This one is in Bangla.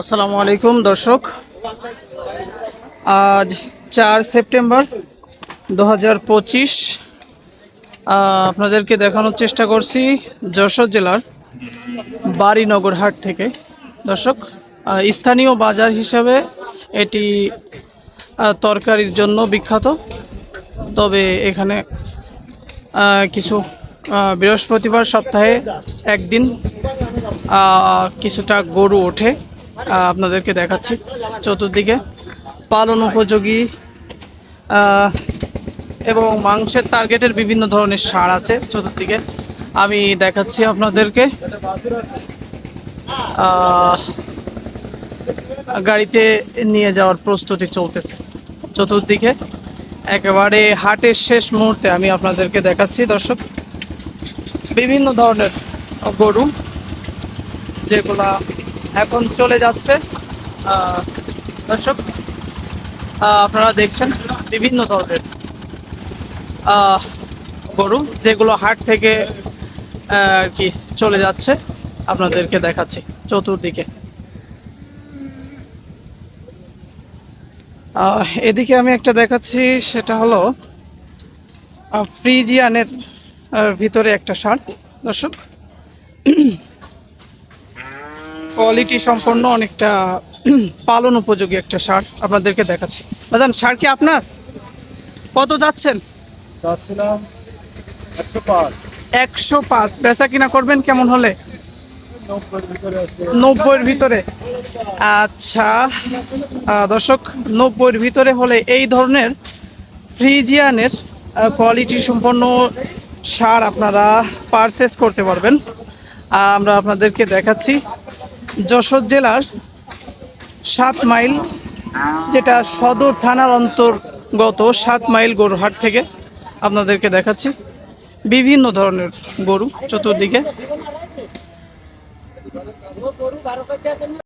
আসসালামু আলাইকুম, দর্শক। আজ চার সেপ্টেম্বর দু হাজার পঁচিশ আপনাদেরকে দেখানোর চেষ্টা করছি যশোর জেলার বাড়িনগর হাট থেকে। দর্শক স্থানীয় বাজার হিসাবে এটি তরকারির জন্য বিখ্যাত। তবে এখানে কিছু বৃহস্পতিবার সপ্তাহে একদিন কিছুটা গরু ওঠে। আপনাদেরকে দেখাচ্ছি চতুর্দিকে পালন উপযোগী এবং মাংসের টার্গেটের বিভিন্ন ধরনের সার আছে চতুর্দিকে। আমি দেখাচ্ছি আপনাদেরকে। গাড়িতে নিয়ে যাওয়ার প্রস্তুতি চলতেছে চতুর্দিকে। একেবারে হাটের শেষ মুহূর্তে আমি আপনাদেরকে দেখাচ্ছি, দর্শক। বিভিন্ন ধরনের গরু, যেগুলা এখন চলে যাচ্ছে। দর্শক আপনারা দেখছেন বিভিন্ন ধরনের গরু যেগুলো হাট থেকে আর কি চলে যাচ্ছে। আপনাদেরকে দেখাচ্ছি চতুর্দিকে। এদিকে আমি একটা দেখাচ্ছি, সেটা হলো ফ্রিজিয়ানের ভিতরে একটা সার দর্শক কোয়ালিটি সম্পন্ন অনেকটা পালন উপযোগী একটা সার আপনাদেরকে দেখাচ্ছি। বাজান সার কি আপনার? কত যাচ্ছেন? একশো পাঁচ। একশো পাঁচ। বেচা কিনা করবেন কেমন হলে? নব্বইয়ের ভিতরে। আচ্ছা দর্শক নব্বইয়ের ভিতরে হলে এই ধরনের ফ্রিজিয়ানের কোয়ালিটি সম্পন্ন সার আপনারা পারচেস করতে পারবেন। আমরা আপনাদেরকে দেখাচ্ছি। যশোর জেলার সাত মাইল, যেটা সদর থানার অন্তর্গত সাত মাইল গরুহাট থেকে আপনাদেরকে দেখাচ্ছি। বিভিন্ন ধরনের গরু চতুর্দিকে।